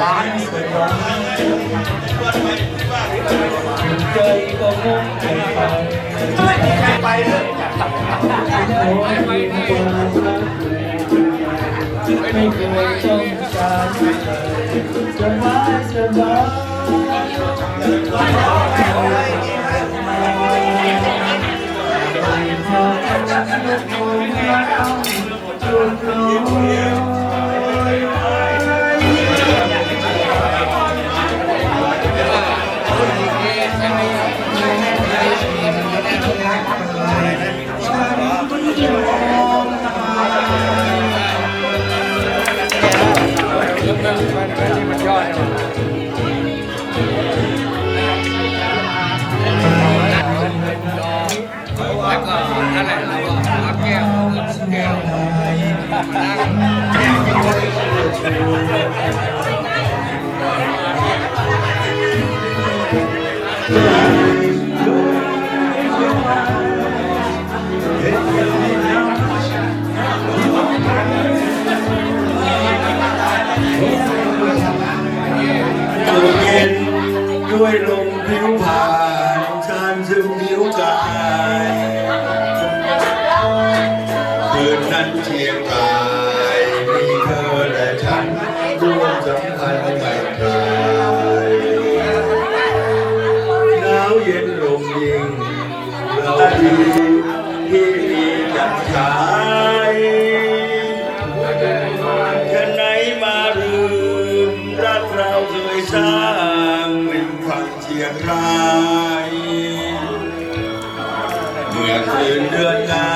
ร้านนี้เป็ไปไม่มีครไปเลยไม่เคยต้องการจะไมาสบาย ตื่นเดือนนา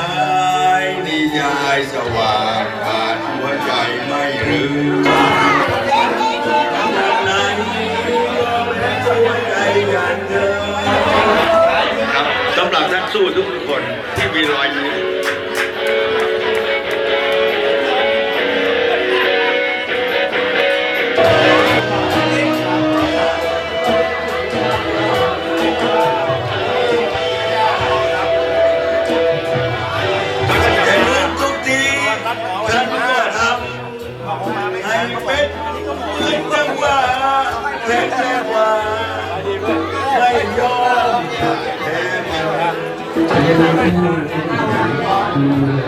ยนิยายสว่างบาดหัวใจไม่รื้สำหรับนักสู้ทุกคนที่มีรอยยิ้ม Thank you.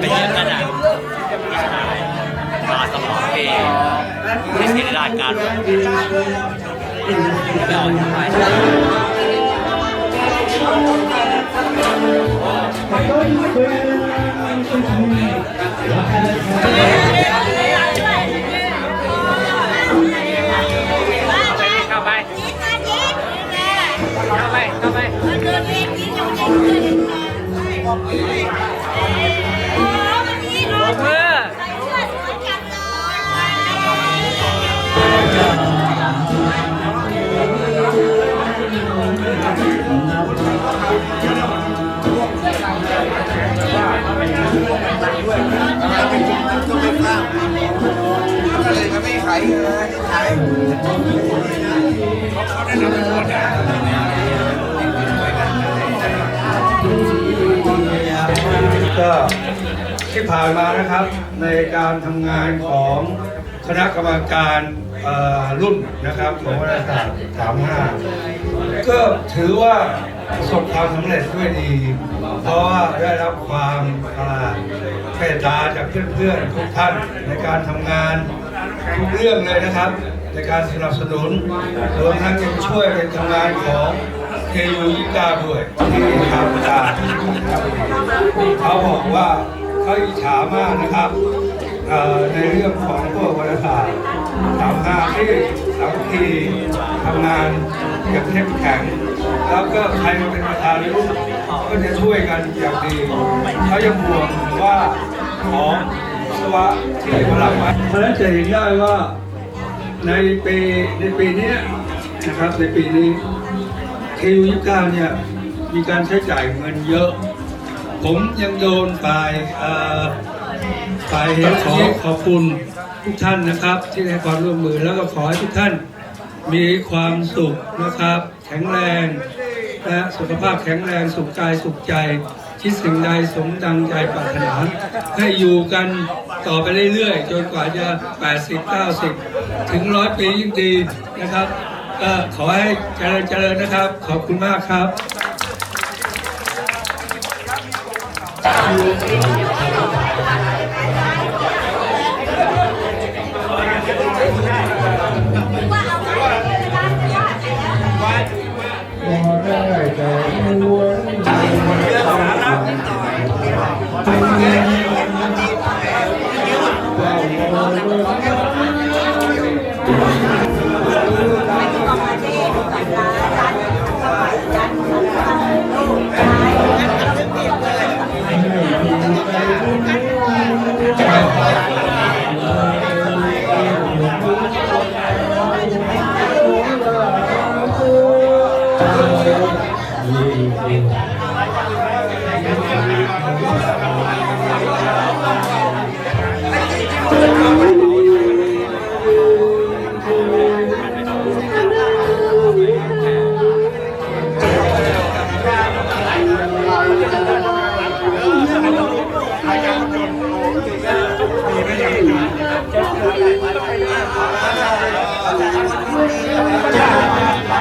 ไปเยี่ยมกันน่ะมาสมองเพลงไม่เสียดายการไม่อ่อนไปเข้ ก็ที่ผ่านมานะครับในการทำงานของคณะกรรมการรุ่นนะครับของวารสารสามห้าก็ถือว่าประสบความสำเร็จด้วยดี เพราะว่าได้รับความอ่าเมตตาจากเพื่อนๆทุกท่านในการทำงานทุกเรื่องเลยนะครับ ในการสนับสนุนรวมทั้งยังช่วยในทำงานของเคยูยี่ก้าด้วยที่ทำกาเขาบอกว่าเขาอิจฉามากนะครับในเรื่องของพวกวารสารสามหาที่สามทีทำงานอย่างเข้มแข็ง แล้วก็ใครมาเป็นประธานรุ่นก็จะช่วยกันอย่างดีเขายังห่วงว่าของวิศวะที่พลังไว้เพราะฉะนั้นจะเห็นได้ว่า ในปีในปีเนี้ยนะครับในปีนี้คิวยี่เก้าเนี่ยมีการใช้จ่ายเงินเยอะ ผมยังโดนฝ่ายเอ่อฝ่ายเห็นขอขอบคุณทุกท่านนะครับ ที่ให้ความร่วมมือแล้วก็ขอให้ทุกท่านมีความสุขนะครับ แข็งแรงและสุขภาพแข็งแรงสุขกายสุขใจ คิดสิ่งใดสมดังใจปรารถนา ให้อยู่กันต่อไปเรื่อยๆ จนกว่าจะ 80 90 ถึงร้อยปียิ่งดีนะครับก็ขอให้เจริญเจริญนะครับ ขอบคุณมากครับ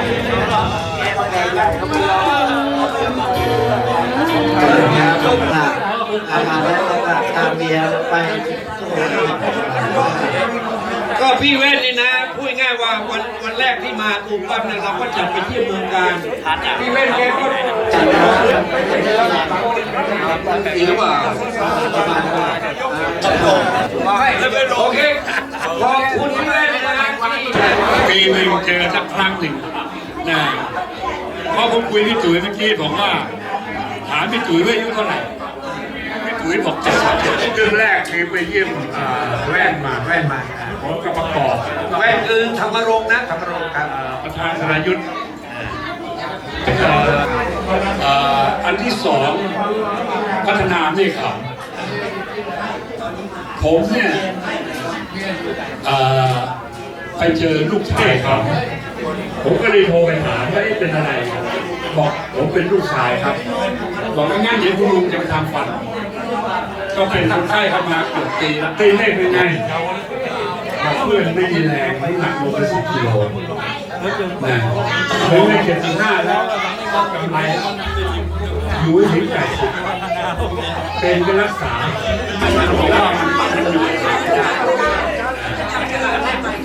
ก็ตามเบียร์ไปก็พี่เว้นนี่นะพูดง่ายๆว่าวันวันแรกที่มาตูมปั๊บเนี่ยเราก็จัดไปเที่ยวเมืองการพี่เว้นแกก็อีหรือเปล่าโอเคขอบคุณพี่เว้นนะที่ปีหนึ่งเจอสักครั้งหนึ่ง นะเพราะผมคุยพี่จุ๋ยเมื่อกี้บอกว่า ถามพี่จุ๋ยว่าอายุเท่าไหร่พี่จุ๋ยบอกเจ็ดสิบเจ็ดเรื่องแรกคือไปเยี่ยมอ่าแว่นมาแว่นมาผมกับประกอบแว่นคือธรรมรงค์นะธรรมรงค์ครับอ่าประธานสรายุทธ์เอ่อเอ่ออันที่สองพัฒนาไม่ขำผมเนี่ยเอ่อไปเจอลูกชายเขา ผมก็เลยโทรไปถามว่าเอ๊ะเป็นอะไรบอกผมเป็นลูกชายครับบอกว่างั้นเดี๋ยวคุณลุงจะไปทำฟัน ก็เป็นคนไข้เข้ามาเกือบปีแล้วตีเลขเป็นไงบอกเพื่อนไม่มีแรงน้ำหนักลงไปสิบกิโลนะถึงในเจ็ดสิบห้าแล้วกำไรอยู่ให้ถึงไก่เป็นก็รักษาบอกว่ามันอยู่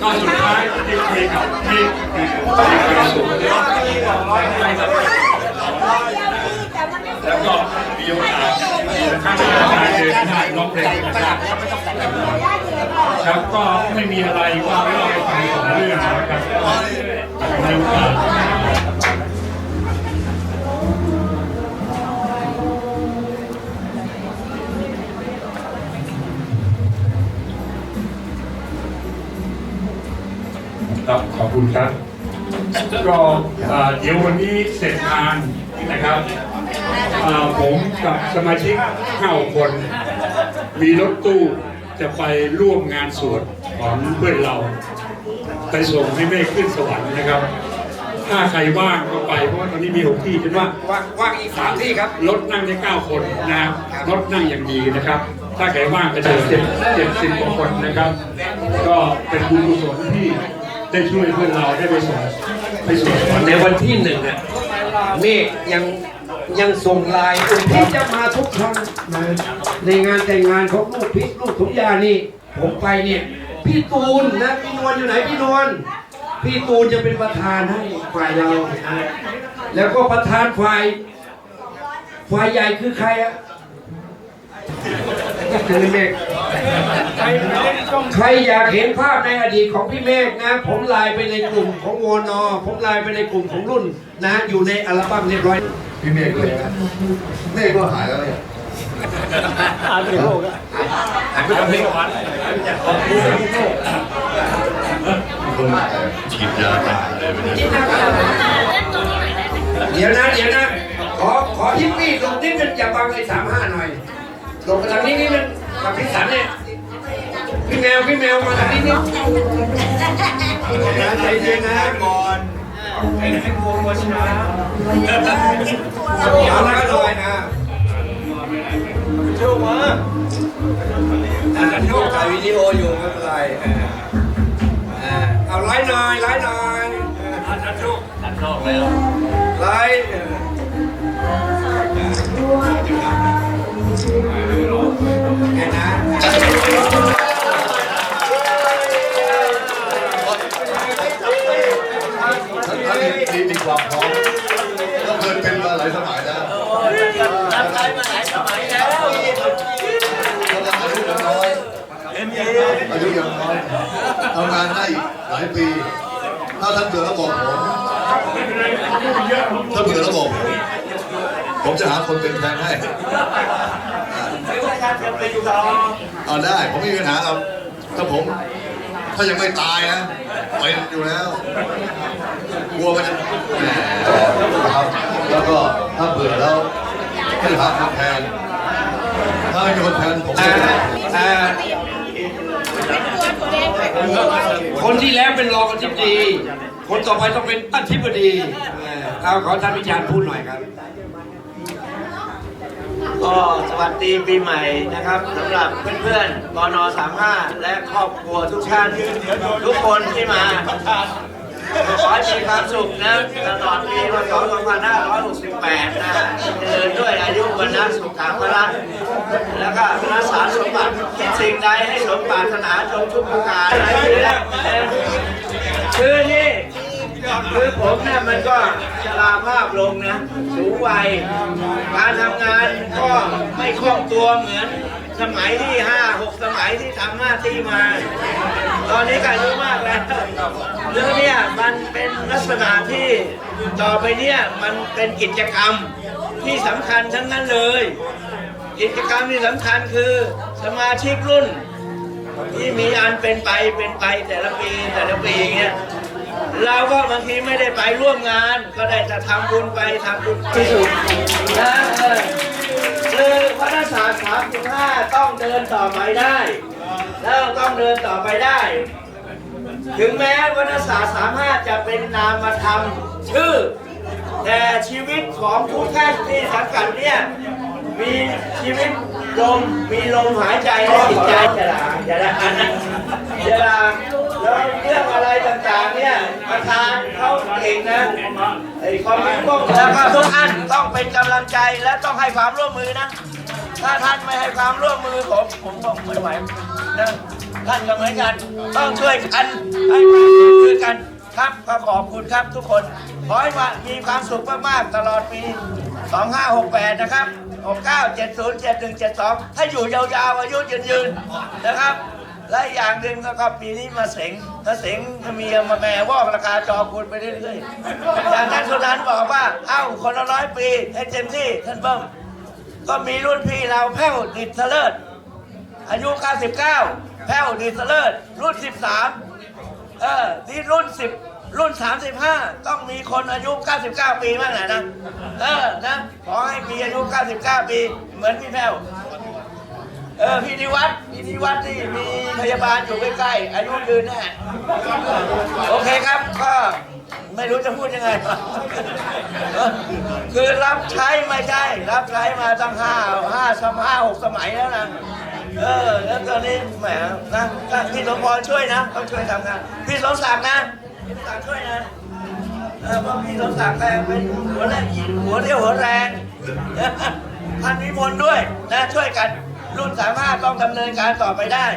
ก็สุดท้ายที่คุยกับพี่แล้วก็มีโอกาสข้างทางเดินได้ร้องเพลงนะครับครับก็ไม่มีอะไรก็เล่าให้ฟังสองเรื่องนะครับในโอกาส ครับขอบคุณครับก็อ่าเดี๋ยววันนี้เสร็จงานนะครับอ่าผมกับสมาชิกห้าคน มีรถตู้จะไปร่วมงานสวดของเพื่อนเรา ไปส่งให้แม่ขึ้นสวรรค์นะครับ ถ้าใครว่างก็ไปเพราะว่าตอนนี้มีหกที่ใช่ไหมว่างว่างอีกสามที่ครับรถนั่งได้เก้าคนนะครับรถนั่งอย่างดีนะครับ ถ้าใครว่างก็จะเจ็ดเจ็ดสิบกว่าคนนะครับ ก็เป็นบุญกุศลที่ ได้ช่วยเพื่อนเราได้ไปส่งไปส่งในวันที่หนึ่งอะเมฆยังยังส่งไลน์ที่จะมาทุกครั้งนในงานแต่งงานของลูกพิษลูกทุกยานี่ผมไปเนี่ย พี่ตูนนะพี่นวลอยู่ไหนพี่นวลพี่ตูนจะเป็นประธานให้ฝ่ายเราแล้วก็ประธานฝ่ายฝ่ายใหญ่คือใครอะ คือเมฆใครอยากเห็นภาพในอดีตของพี่เมฆนะ ผมไลน์ไปในกลุ่มของวนอผมไลน์ไปในกลุ่มของรุ่นนะ อยู่ในอัลบั้มเรียบร้อย พี่เมฆเลยนะเมฆก็หายแล้วเนี่ยฉีดยาตายเลยไม่ได้เดี๋ยวนะเดี๋ยวนะขอขอฮิปปี้ลงนิดนึงอย่าบังไอ้สามห้าหน่อย ลงมาทางนี้นิดนึงกับพี่สันเนี่ยพี่แมวพี่แมวมาทางนี้นิดนะใจเย็นนะก่อนเอาละก็หน่อยนะโชคมาโชคถ่ายวิดีโออยู่ไม่เป็นไรเออเออเอาไลฟ์หน่อยไลฟ์หน่อยตัดโชคเลยไลฟ์เออแค่นั้ นท่านท่านมีมีความพร้อมก็เคยเป็นมาหลายสมัยแล้วทำไรมาหลายสมัยแล้วกำลังอายุยังน้อยอายุยังน้อยทำงานได้อีกหลายปี ถ้าท่านเบื่อแล้วบอกผมถ้าเบื่อแล้วบอกผม ผมจะหาคนเป็นแทนให้เอาได้ ผมไม่มีปัญหาเอาถ้าผม ถ้ายังไม่ตายนะเป็นอยู่แล้วกลัวมันจะแหมครับแล้วก็ถ้าเบื่อแล้วให้หาคนแทน ถ้าไม่มีคนแทนผมไม่ได้อ่าคนที่แล้วเป็นรองอธิบดี คนต่อไปต้องเป็นอธิบดีเออเอาขอท่านวิจารณ์พูดหน่อยครับ ก็สวัสดีปีใหม่นะครับสำหรับเพื่อนๆกน35 และครอบครัวทุกท่านทุกคนที่มาขอให้มีความสุขนะตลอดปีพศ2568 นะเดินด้วยอายุวันนะสุขภาพละแล้วก็รักษาสมบัติคิดสิ่งใดให้สมปรารถนาจงทุกประการคือนี่ คือผมเนี่ยมันก็ชราภาพลงนะ สูงวัย การทำงานก็ไม่คล่องตัวเหมือน สมัยที่ห้าหกสมัยที่ทำหน้าที่มา ตอนนี้ก็อายุมากแล้วเรื่องเนี่ยมันเป็นลักษณะที่ต่อไปเนี่ยมันเป็นกิจกรรมที่สำคัญทั้งนั้นเลย กิจกรรมที่สำคัญคือสมาชิกรุ่นที่มีอันเป็นไปเป็นไปแต่ละปีแต่ละปีอย่างเงี้ย เราก็บางทีไม่ได้ไปร่วมงาน ก็ได้แต่ทำบุญไปทำบุญที่สุดนะเออคือวัฒนศาสตร์สามถึงห้าต้องเดินต่อไปได้ แล้วต้องเดินต่อไปได้ ถึงแม้วรรณศาสตร์สามารถจะเป็นนามธรรมชื่อ แต่ชีวิตของทุกท่ที่สังกัดเนี่ยมีชีวิตลมมีลมหายใจและจิตใจจะลาจะลาจะลาแล้วเรื่องอะไรต่างๆ ประธานเขาเก่งนะไอ้ความเป็นพวกแล้วก็ทุกท่านต้องเป็นกำลังใจและต้องให้ความร่วมมือนะ ถ้าท่านไม่ให้ความร่วมมือผมผมก็ไม่ไหวนะท่านก็เหมือนกันต้องช่วยกันให้ความร่วมมือกันครับก็ขอบคุณครับทุกคนขอให้ว่ามีความสุขมากๆตลอดปี 2568 นะครับ 69 70 71 72 ให้อยู่ยาวๆอายุยืนๆนะครับ และอย่างหนึ่งก็ครับปีนี้มาเสงถ้าเสงเมียมาแม่วอกราคาจอคุณไปเรื่อยๆอย่างท่านสุนันบอกว่า เอ้าคนละร้อยปีให้เต็มที่ท่านเบิ้มก็มีรุ่นพี่เราแพ้วดิดเสลิศอายุ 99 แพ้วดิดเสลิศรุ่น 13 เออที่รุ่น 10 รุ่น 35 ต้องมีคนอายุ 99 ปีบ้างนะนะ เออนะขอให้มีอายุ 99 ปี เหมือนพี่แพ้ว เออพี่นิวัฒน์พี่นิวัฒน์ที่มีพยาบาลอยู่ใกล้ๆอายุยืนแน่โอเคครับก็ไม่รู้จะพูดยังไง คือรับใช้ไม่ใช่ รับใช้มาตั้งห้าห้าสมห้าหกสมัยแล้วนะเออแล้วตอนนี้แหมนะถ้าพี่สมพรช่วยนะต้องช่วยทำงานพี่สมศักดิ์นะพี่สมศักดิ์ช่วยนะเออเพราะพี่สมศักดิ์แกเป็นหัวแรงหัวเรี่ยวหัวแรงท่านนิมนต์ด้วยนะช่วยกัน รุ่นสามห้าต้องดำเนินการต่อไปได้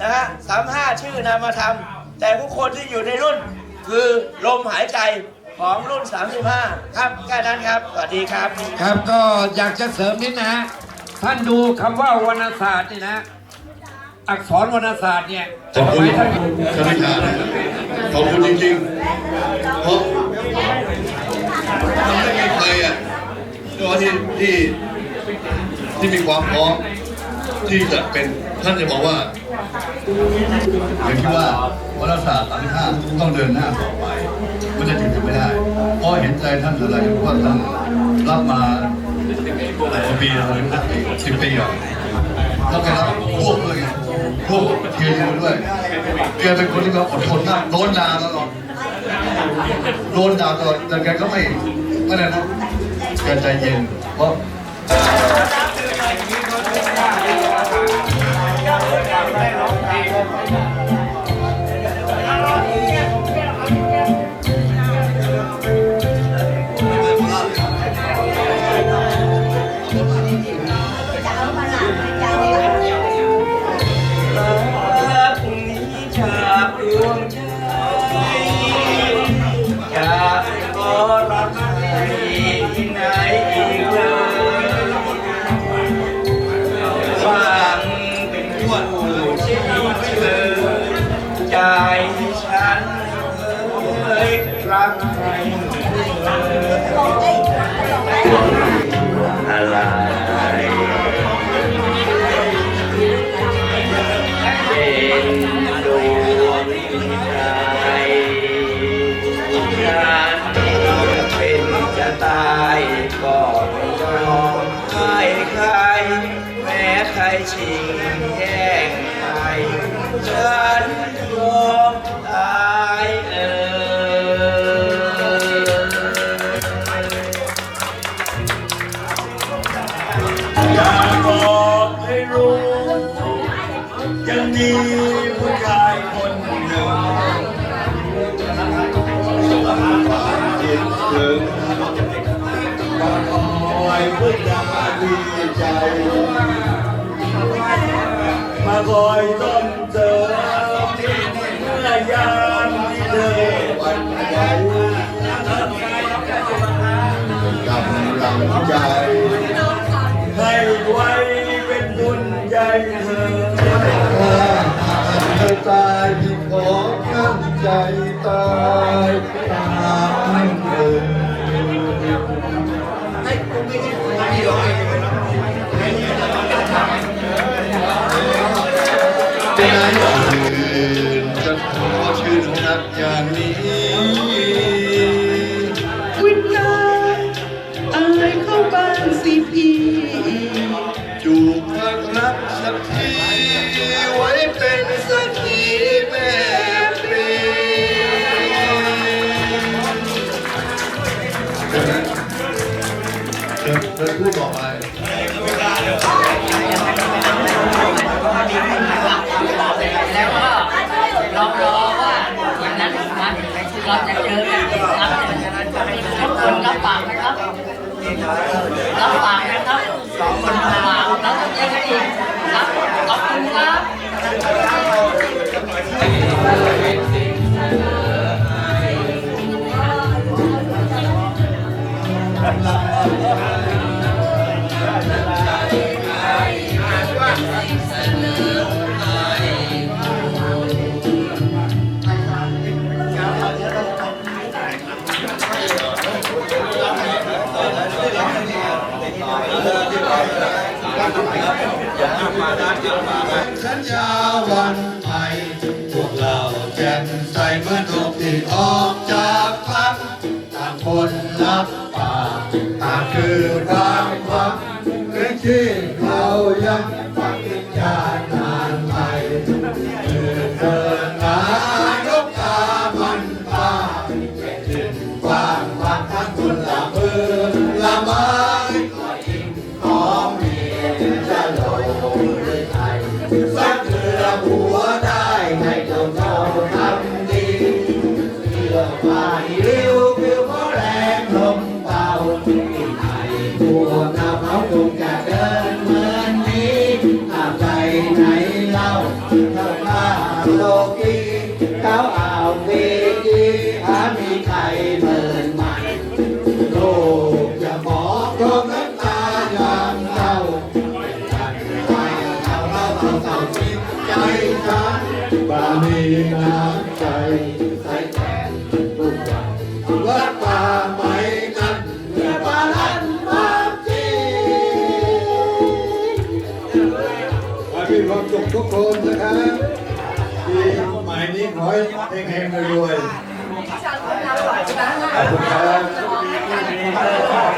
นะฮะสามห้าชื่อนามธรรม แต่ผู้คนที่อยู่ในรุ่น คือลมหายใจของรุ่น 35 ครับแค่นั้นครับ สวัสดีครับ ครับก็อยากจะเสริมนิดนะฮะ ท่านดูคำว่าวรรณศาสตร์นี่นะ อักษรวรรณศาสตร์เนี่ยขอบคุณไว้ท่านท่านพิธานะครับขอบคุณจริงๆเพราะมันไม่มีใครอะก็ที่ที่ที่มีความพร้อม ที่จะเป็นท่านจะบอกว่าอย่างที่ว่าวัฒนศาสตร์สามห้าต้องเดินหน้าต่อไป มันจะหยุดกันไม่ได้เพราะเห็นใจท่านอะไรเพราะว่าท่านรับมาหลายปีแล้วสิบปีอะแล้วแกรับพวกด้วยพวกเทียนด้วยแกเป็นคนที่แบบอดทนมากโดนด่าตลอดโดนด่าตลอดแต่แกก็ไม่ไม่ได้นะแกใจเย็นเพราะ มีผู้ชายคนหนึ่งคิดถึงมาคอยพูดจาดีใจมาคอยต้นเจอเมื่อยามที่เธอวันไหวกำลังใจให้ไว้เป็นบุญใจเธอ ตายที่ขอตั้นใจตาย จะเจอกันครั้งหนึ่งทุกคนรับปากนะครับรับปาก สัญญาวันใหม่พวกเราแจ่มใสเหมือนทุกที่ออกจากพักต่างคนรับปากต่างคือความหวังเรื่องที่เรายังฝังใจ โลกีเขาเอาเวทีหามีใครเหมือนมันโลกจะมองดวงน้ำตาอย่างเรากันไปเอาเราเอาเราจิตใจฉันบามีนา ให้เฮงๆรวยๆขอบคุณครับ